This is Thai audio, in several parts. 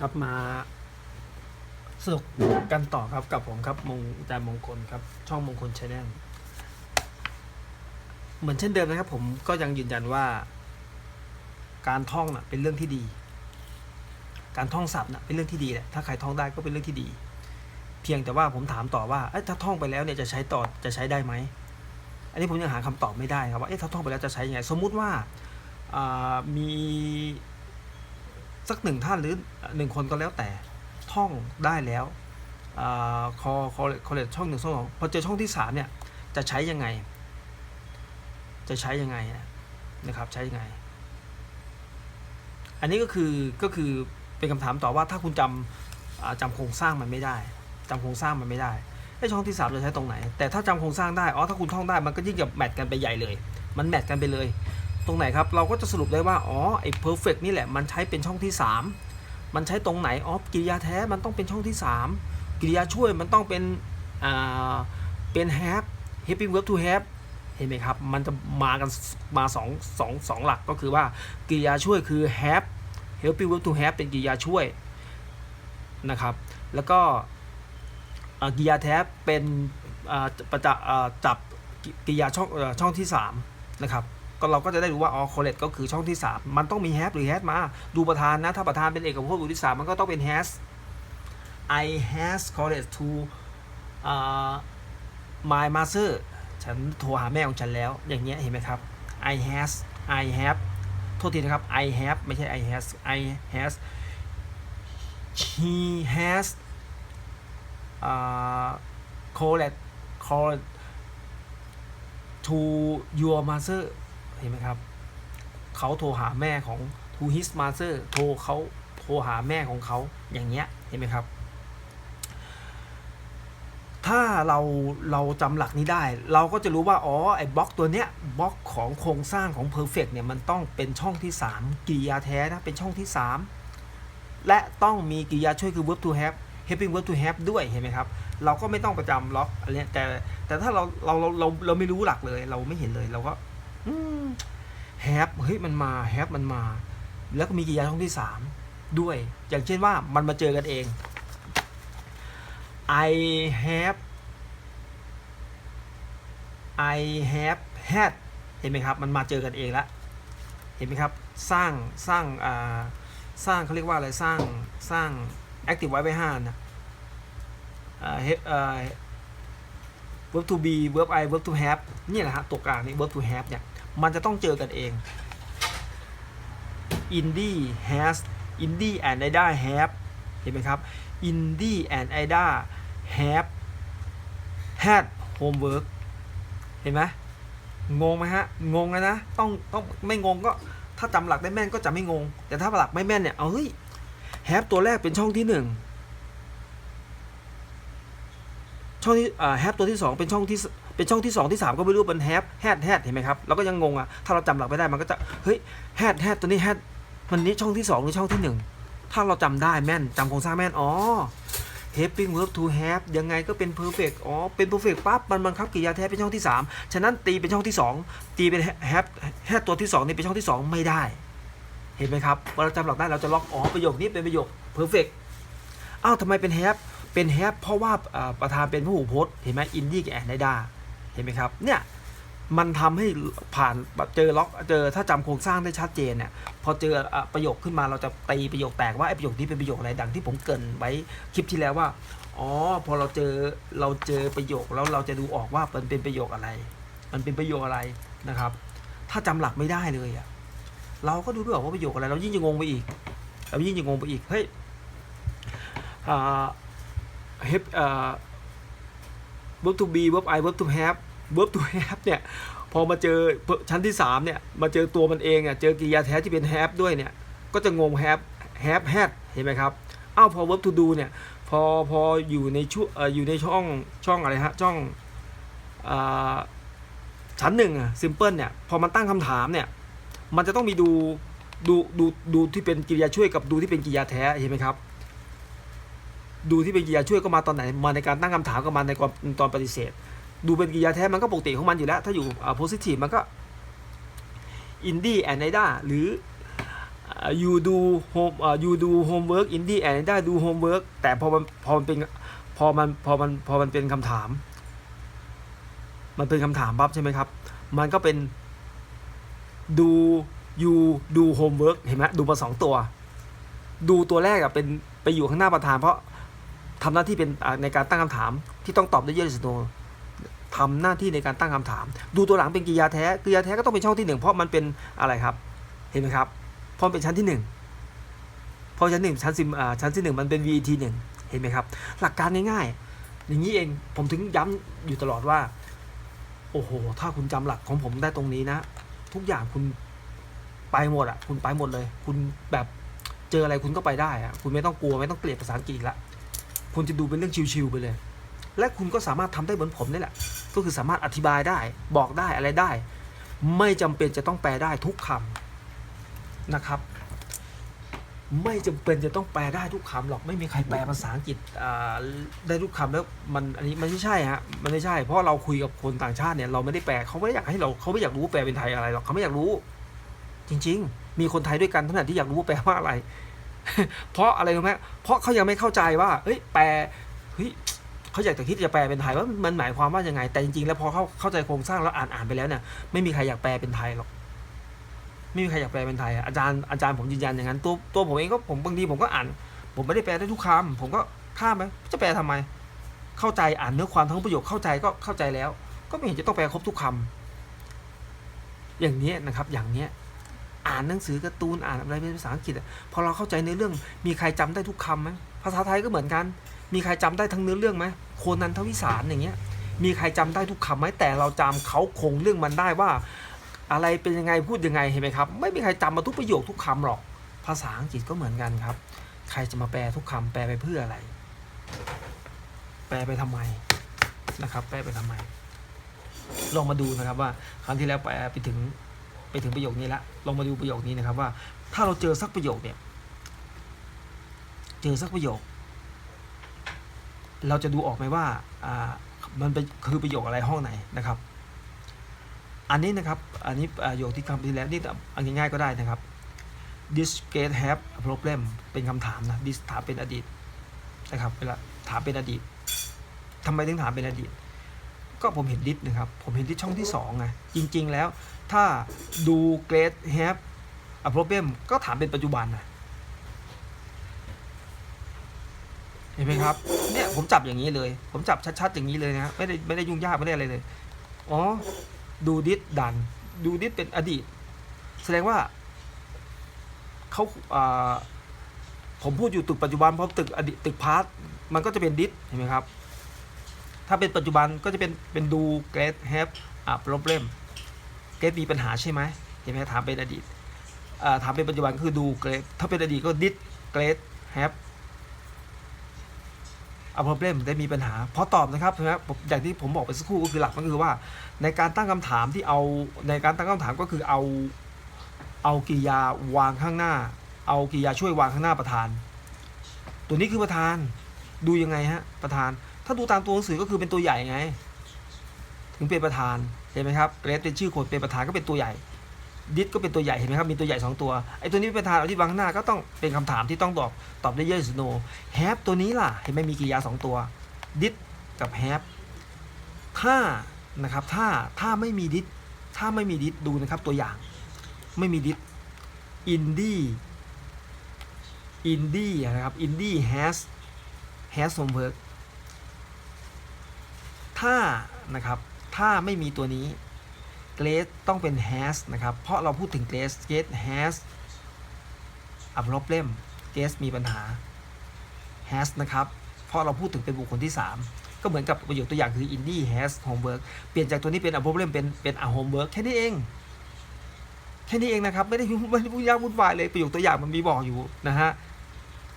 ครับมาสนุกกันต่อครับกับผมครับมงจามงคลครับ ช่องมงคลชาแนลเหมือนเช่นเดิมนะครับ ผมก็ยังยืนยันว่า การท่องน่ะเป็นเรื่องที่ดี การท่องศัพท์น่ะเป็นเรื่องที่ดีแหละถ้าใครท่องได้ก็เป็นเรื่องที่ดี เพียงแต่ว่าผมถามต่อว่าเอ๊ะถ้าท่องไปแล้วเนี่ยจะใช้ต่อจะใช้ได้ไหมอันนี้ผมยังหาคำตอบไม่ได้ครับว่าเอ๊ะถ้าท่องไปแล้วจะใช้ยังไงสมมุติว่ามี สักหนึ่งท่านหรือหนึ่งคนก็แล้วแต่ท่องได้แล้วอคอคอคอเลตช่องหนึ่งช่องสองพอเจอช่องที่สามเนี่ยจะใช้ยังไง จะใช้ยังไงนะครับใช้ยังไง อันนี้ก็คือก็คือเป็นคำถามต่อว่าถ้าคุณจำอ่าจำโครงสร้างมันไม่ได้จำโครงสร้างมันไม่ได้ไอ้ช่องที่สามจะใช้ตรงไหน แต่ถ้าจำโครงสร้างได้ อ๋อ ถ้าคุณท่องได้ มันก็ยิ่งจะแมทกันไปใหญ่เลย มันแมทกันไปเลย ตรงไหนครับ เราก็จะสรุปได้ว่า อ๋อ ไอ้ perfect นี่แหละ มันใช้เป็นช่องที่ 3 มันใช้ตรงไหน อ๋อกริยาแท้ มันต้องเป็นช่องที่ 3กริยาช่วย มันต้องเป็น อ่า เป็น have helping verb to have เห็นไหมครับ มันจะมากัน มาสองสองสองหลัก ก็คือว่ากริยาช่วยคือ have helping verb to have เป็นกริยาช่วย นะครับ แล้วก็อ่ากริยาแท้เป็นประจับกริยาช่องช่องที่ 3 นะครับ ก็เราก็จะได้รู้ว่าอ๋อ correct ก็คือช่องที่ 3 มันต้องมี have หรือ has มา ดูประธานนะ ถ้าประธานเป็นเอกภพบุคคลที่ 3 มันก็ต้องเป็น has I has correct to uh, my master ฉันโทรหาแม่ของฉันแล้ว อย่างเงี้ยเห็นไหมครับ I has I have โทษทีนะครับ I have ไม่ใช่ I has I has he has uh, correct correct to your master เห็นไหมครับ เขาโทรหาแม่ของ to his mother โทรเขาโทรหาแม่ของเขาอย่างเงี้ยเห็นไหมครับ ถ้าเราเราจำหลักนี้ได้ เราก็จะรู้ว่า อ๋อ ไอ้บล็อกตัวเนี้ยบล็อกของโครงสร้างของ perfect เนี่ยมันต้องเป็นช่องที่ 3กริยาแท้นะ เป็นช่องที่ 3 และต้องมีกริยาช่วยคือ verb to have helping verb to have ด้วยเห็นไหมครับเราก็ไม่ต้องประจำล็อกอะไรเนี้แต่แต่ถ้าเราเราเราเราเราไม่รู้หลักเลย เราไม่เห็นเลยเราก็ อืม have เฮ้ยมันมา have มันมา แล้วก็มีกริยาช่องที่3ด้วย อย่างเช่นว่ามันมาเจอกันเอง I have I have had เห็นไหมครับ มันมาเจอกันเองแล้วเห็นไหมครับ สร้างสร้างอ่าสร้างเขาเรียกว่าอะไรสร้างสร้าง active ไว้ไว้ห้านะอ่า he- อ่า verb to be verb I verb to have นี่แหละฮะตัวกลางนี่ verb to have เนี่ย มันจะต้องเจอกันเอง Indie has Indie and Ida have เห็นไหมครับ Indie and Ida have had homework เห็นไหมงงไหมฮะ งงเลยนะ ต้องต้องไม่งงก็ถ้าจำหลักได้แม่นก็จะไม่งง แต่ถ้าหลักไม่แม่นเนี่ย เอาเฮ้ย have ตัวแรกเป็นช่องที่หนึ่งช่องที่อ่า have ตัวที่สองเป็นช่องที่ เป็นช่องที่สองที่สามก็ไม่รู้เป็น have had had เห็นไหมครับเราก็ยังงงอะถ้าเราจำหลักไม่ได้มันก็จะเฮ้ย had had ตัวนี้ had มันนี้ช่องที่สองหรือช่องที่หนึ่งถ้าเราจำได้แม่นจำโครงสร้างแม่นอ๋อ helping verb to have ยังไงก็เป็น perfect อ๋อ เป็น perfect ปั๊บ มันบังคับกริยาแท้เป็นช่องที่ 3 ฉะนั้นตีเป็นช่องที่ 2 ตีเป็น have have ตัวที่ 2 นี่เป็นช่องที่ 2 ไม่ได้ เห็นไหมครับเวลาเราจำหลักได้เราจะล็อก อ๋อ ประโยคนี้เป็นประโยค perfect อ้าวทำไมเป็น have เป็น have เพราะว่าประธานเป็นผู้หูพจน์ เห็นไหม indie กับ and ได้ เห็นไหมครับ เนี่ย มันทำให้ผ่านเจอล็อกเจอถ้าจำโครงสร้างได้ชัดเจนเนี่ย พอเจอประโยคขึ้นมาเราจะตีประโยคแตกว่าไอ้ประโยคนี้เป็นประโยคอะไรดังที่ผมเกรินไว้คลิปที่แล้วว่า อ๋อ พอเราเจอเราเจอประโยคแล้วเราจะดูออกว่ามันเป็นประโยคอะไร มันเป็นประโยคอะไรนะครับ ถ้าจำหลักไม่ได้เลยอะเราก็ดูไม่ออกว่าประโยคอะไร เรายิ่งจะงงไปอีก เรายิ่งจะงงไปอีก เฮ้ยเฮปเอ่า have อ่า verb to be verb I verb to have verb to have เนี่ยพอมาเจอชั้นที่3เนี่ยมาเจอตัวมันเองอะเจอกริยาแท้ที่เป็น have ด้วยเนี่ยก็จะงง have have had เห็นไหมครับอ้าวพอ verb to do เนี่ยพอพออยู่ในช่วงออยู่ในช่องช่องอะไรฮะช่องอ่าชั้นหนึ่งอะ simple เนี่ยพอมันตั้งคำถามเนี่ยมันจะต้องมีดูดูดูดูที่เป็นกริยาช่วยกับดูที่เป็นกริยาแท้เห็นไหมครับ ดูที่เป็นกริยาช่วยก็มาตอนไหนมาในการตั้งคำถามก็มาในตอนปฏิเสธ ดูเป็นกิริยาแท้มันก็ปกติของมันอยู่แล้ว ถ้าอยู่อ่า positive มันก็ indie and ida หรืออ่า you do home อ่า you do homework in the and ได้ do homework แต่พอมันพอมันเป็นพอมันพอมันพอมันเป็นคำถาม มันเป็นคำถามปั๊บใช่ไหมครับ มันก็เป็น do you do homework เห็นไหมดูมาสองตัว ดูตัวแรกอะเป็นไปอยู่ข้างหน้าประธานเพราะทำหน้าที่เป็นในการตั้งคำถามที่ต้องตอบได้วย yes or no ทำหน้าที่ในการตั้งคำถาม ดูตัวหลังเป็นกริยาแท้กริยาแท้ก็ต้องเป็นช่องที่หนึ่งเพราะมันเป็นอะไรครับ เห็นไหมครับเพราะเป็นชั้นที่หนึ่งเพราะชั้นหนึ่งชั้นสิบอ่าชั้นที่หนึ่งมันเป็น VET หนึ่งเห็นไหมครับ หลักการง่ายๆ อย่างนี้เองผมถึงย้ำอยู่ตลอดว่า โอ้โห ถ้าคุณจำหลักของผมได้ตรงนี้นะ ทุกอย่างคุณไปหมดอะ คุณไปหมดเลย คุณแบบเจออะไรคุณก็ไปได้อะคุณไม่ต้องกลัวไม่ต้องเกลียดภาษาอังกฤษละคุณจะดูเป็นเรื่องชิวๆไปเลย และคุณก็สามารถทำได้เหมือนผมนี่แหละ ก็คือสามารถอธิบายได้ บอกได้อะไรได้ ไม่จำเป็นจะต้องแปลได้ทุกคำนะครับ ไม่จำเป็นจะต้องแปลได้ทุกคำหรอกไม่มีใครแปลภาษาอังกฤษได้ทุกคำแล้วมันอันนี้มันไม่ใช่ฮะมันไม่ใช่ เพราะเราคุยกับคนต่างชาติเนี่ยเราไม่ได้แปลเขาไม่อยากให้เราเขาไม่อยากรู้แปลเป็นไทยอะไรหรอกเขาไม่อยากรู้ จริง ๆ มีคนไทยด้วยกันเท่านั้นที่อยากรู้แปลว่าอะไร เพราะอะไรรู้ไหมเพราะเขายังไม่เข้าใจว่าเฮ้ยแปลเฮ้ย เขาอยากจะคิดจะแปลเป็นไทยว่ามันหมายความว่ายังไง แต่จริงๆแล้วพอเขาเข้าใจโครงสร้างแล้วอ่านอ่านไปแล้วเนี่ยไม่มีใครอยากแปลเป็นไทยหรอกไม่มีใครอยากแปลเป็นไทยอาจารย์อาจารย์ผมยืนยันอย่างนั้นตัวตัวผมเองก็ผมบางทีผมก็อ่าน ผมไม่ได้แปลได้ทุกคำผมก็ข้ามไปจะแปลทำไม เข้าใจอ่านเนื้อความทั้งประโยคเข้าใจก็เข้าใจแล้ว ก็ไม่เห็นจะต้องแปลครบทุกคำอย่างนี้นะครับ อย่างเนี้ยอ่านหนังสือการ์ตูนอ่านอะไรเป็นภาษาอังกฤษพอเราเข้าใจในอเรื่องมีใครจำได้ทุกคำไหมภาษาไทยก็เหมือนกัน มีใครจำได้ทั้งเนื้อเรื่องไหมโคนันทวิสารอย่างเงี้ยมีใครจำได้ทุกคำไหมแต่เราจำเขาคงเรื่องมันได้ว่า อะไรเป็นยังไงพูดยังไงเห็นไหมครับ ไม่มีใครจำมาทุกประโยคทุกคำหรอก ภาษาอังกฤษก็เหมือนกันครับ ใครจะมาแปลทุกคำแปลไปเพื่ออะไร แปลไปทำไมนะครับ แปลไปทำไม ลองมาดูนะครับว่าครั้งที่แล้วแปลไปถึงไปถึงประโยคนี้ละลองมาดูประโยคนี้นะครับว่า ถ้าเราเจอสักประโยคเนี่ย เจอสักประโยค เราจะดูออกไหมว่ามันเป็นคือประโยคอะไรห้องไหนนะครับ อันนี้นะครับ อันนี้ประโยคที่คำที่แล้วนี่เอาง่ายๆก็ได้นะครับ this get have a problem เป็นคำถามนะ this ถามเป็นอดีตนะครับเวลาถามเป็นอดีตทำไมถึงถามเป็นอดีต ก็ผมเห็นดิสนะครับ ผมเห็นที่ช่องที่สองไงจริง ๆ แล้วถ้าดู great have a problem ก็ถามเป็นปัจจุบันนะ เห็นไหมครับ เนี่ยผมจับอย่างนี้เลย ผมจับชัดๆอย่างนี้เลยนะไม่ได้ไม่ได้ยุ่งยากไม่ได้อะไรเลย อ๋อ ดูดิสดัน ดูดิสเป็นอดีต แสดงว่าเขาอ่าผมพูดอยู่ตึกปัจจุบันเพราะตึกอดีตตึกพาร์ทมันก็จะเป็นดิสเห็นไหมครับ ถ้าเป็นปัจจุบันก็จะเป็นเป็นดูเกรดแฮปอ่า problem เกรดมีปัญหาใช่ไหมเห็นไหมถามเป็นอดีตอ่าถามเป็นปัจจุบันคือดูเกรดถ้าเป็นอดีตก็ดิสเกรดแฮป a problem ได้มีปัญหาเพราะตอบนะครับนะอย่างที่ผมบอกไปสักครู่ก็คือหลักก็คือว่า ในการตั้งคำถามที่เอาในการตั้งคำถามก็คือเอาเอากิยาวางข้างหน้า เอากิยาช่วยวางข้างหน้าประธาน ตัวนี้คือประธานดูยังไงฮะประธาน ถ้าดูตามตัวหนังสือก็คือเป็นตัวใหญ่ไง ถึงเป็นประธานเห็นไหมครับเกรดเป็นชื่อคนเป็นประธานก็เป็นตัวใหญ่ ดิสก็เป็นตัวใหญ่เห็นไหมครับมีตัวใหญ่สองตัวไอ้ตัวนี้เป็นประธานเอาที่วางหน้าก็ต้องเป็นคำถามที่ต้องตอบตอบได้ yes no have ตัวนี้ล่ะเห็นไหมมีกริยาสองตัว did กับ have ถ้านะครับถ้าถ้าไม่มี did ถ้าไม่มี did ดูนะครับตัวอย่างไม่มี did indie indie นะครับ indie has has homework ถ้านะครับถ้าไม่มีตัวนี้ Grace ต้องเป็น has นะครับ เพราะเราพูดถึง Grace Grace has a problem Grace มีปัญหา has นะครับ เพราะเราพูดถึงเป็นบุคคลที่ 3 ก็เหมือนกับประโยคตัวอย่างคือ Indie has homework เปลี่ยนจากตัวนี้เป็น a problem เป็นเป็น a homework แค่นี้เอง แค่นี้เองนะครับ ไม่ได้ยุ่งไม่ได้พูดยากวุ่นวายเลยประโยคตัวอย่างมันมีบอกอยู่นะฮะ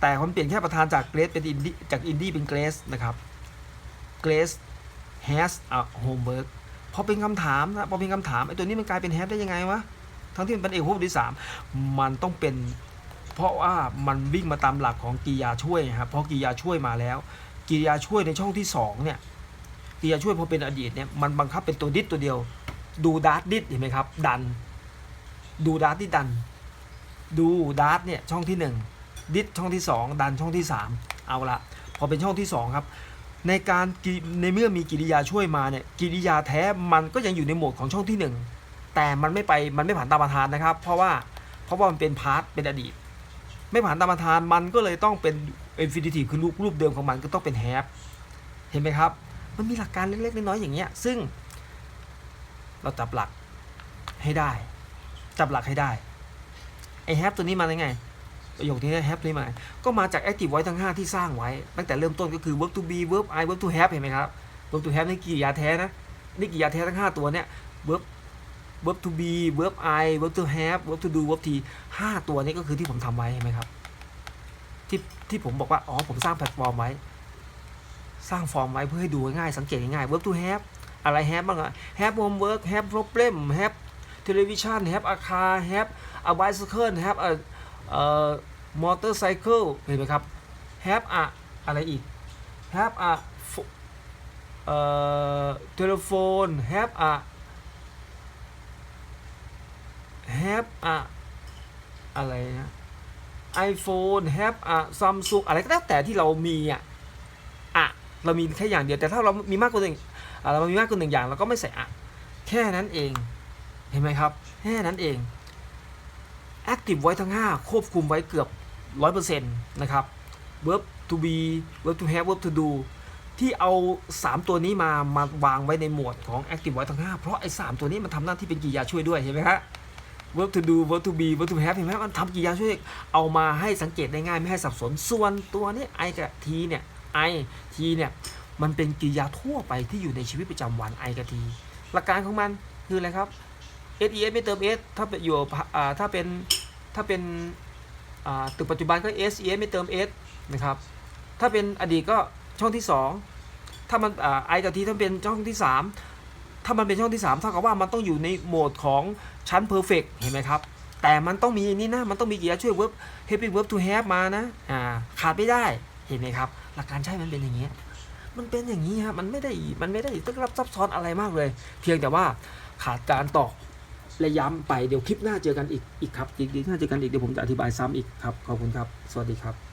แต่ผมเปลี่ยนแค่ประธานจาก Grace เป็น Indie จาก Indie เป็น Grace นะครับ Grace has a homework พอเป็นคำถามนะพอเป็นคำถามไอ้ตัวนี้มันกลายเป็น have ได้ยังไงวะทั้งที่มันเป็นเอกภพที่สามมันต้องเป็น เพราะว่ามันวิ่งมาตามหลักของกิยาช่วยครับเพราะกิยาช่วยมาแล้ว กิยาช่วยในช่องที่สองเนี่ยกิยาช่วยพอเป็นอดีตเนี่ยมันบังคับเป็นตัวดิสตัวเดียว ดูดาร์ดิสเห็นไหมครับ ดัน ดูดาร์ดิสดัน ดูดาร์ตเนี่ยช่องที่ 1 ดิสช่องที่ 2 ดันช่องที่ 3 เอาละพอเป็นช่องที่ 2 ครับ ในการในเมื่อมีกิริยาช่วยมาเนี่ยกิริยาแท้มันก็ยังอยู่ในโหมดของช่องที่ 1 แต่มันไม่ไปมันไม่ผ่านตามประธานนะครับ เพราะว่าเพราะว่ามันเป็นพาร์ทเป็นอดีต ไม่ผ่านตามประธานมันก็เลยต้องเป็น infinitive คือรูปรูปเดิมของมันก็ต้องเป็น have เห็นไหมครับ มันมีหลักการเล็กๆน้อยๆอย่างเงี้ยซึ่ง เราจับหลักให้ได้ จับหลักให้ได้ไอ้ have ตัวนี้มาได้ไง ประโยคนี้นะ have ตัวนี้มา ก็มาจาก active voice ทั้ง 5 ที่สร้างไว้ ตั้งแต่เริ่มต้นก็คือ verb to be verb I verb to have เห็นไหมครับ verb to have นี่กริยาแท้นะ นี่กริยาแท้ทั้ง 5 ตัวเนี่ย verb verb to be verb I verb to have verb to do verb to ห้าตัวนี้ก็คือที่ผมทำไว้เห็นไหมครับ ที่ที่ผมบอกว่า อ๋อ ผมสร้างแพลตฟอร์มไว้ สร้างฟอร์มไว้เพื่อให้ดูง่าย สังเกตง่าย verb to have อะไร have บ้างอะ have homework have problem have television have a car have a bicycle have a เอ่อ motorcycle เห็นไหมครับ have a อะไรอีก have a เอ่อ telephone have a have a อะไรนะ iPhone have a Samsung อะไรก็แล้วแต่ที่เรามีอะอะเรามีแค่อย่างเดียวแต่ถ้าเรามีมากกว่าหนึ่งอะเรามีมากกว่าหนึ่งอย่างเราก็ไม่ใส่อะแค่นั้นเองเห็นไหมครับ แค่นั้นเอง Active ไว้ทั้ง 5 ควบคุมไว้เกือบ 100%นะครับ Verb to be Verb to have Verb to do ที่เอา 3 ตัวนี้มามาวางไว้ในหมวดของ Active ไว้ทั้ง 5 เพราะไอ้ 3 ตัวนี้มันทำหน้าที่เป็นกริยาช่วยด้วยเห็นไหมฮะ verb to do verb to be verb to have เห็นไหมมันทำกริยาช่วยเอามาให้สังเกตได้ง่ายไม่ให้สับสนส่วนตัวนี้ I กับ T เนี่ย I T เนี่ยมันเป็นกริยาทั่วไปที่อยู่ในชีวิตประจำวัน I กับ T หลักการของมันคืออะไรครับ S E S ไม่เติม S ถ้าเป็นอยู่ถ้าเป็น ถ้าเป็นตึกปัจจุบันก็ S E S ไม่เติม S นะครับ ถ้าเป็นอดีตก็ช่องที่ 2 ถ้ามันอ่า I กับ T ถ้าเป็นช่องที่ 3 ถ้ามันเป็นช่องที่3เท่ากับว่ามันต้องอยู่ในโหมดของชั้น perfect เห็นไหมครับ แต่มันต้องมีนี่นะ มันต้องมีกริยาช่วย verb helping verb to have มานะอ่าขาดไม่ได้เห็นไหมครับ หลักการใช้มันเป็นอย่างนี้ มันเป็นอย่างนี้ฮะมันไม่ได้มันไม่ได้ตึกลับซับซ้อนอะไรมากเลย เพียงแต่ว่าขาดการตอก และย้ำไปเดี๋ยวคลิปหน้าเจอกันอีกอีกครับอีกคลิปหน้าเจอกันอีกเดี๋ยวผมจะอธิบายซ้ำอีกครับขอบคุณครับ สวัสดีครับ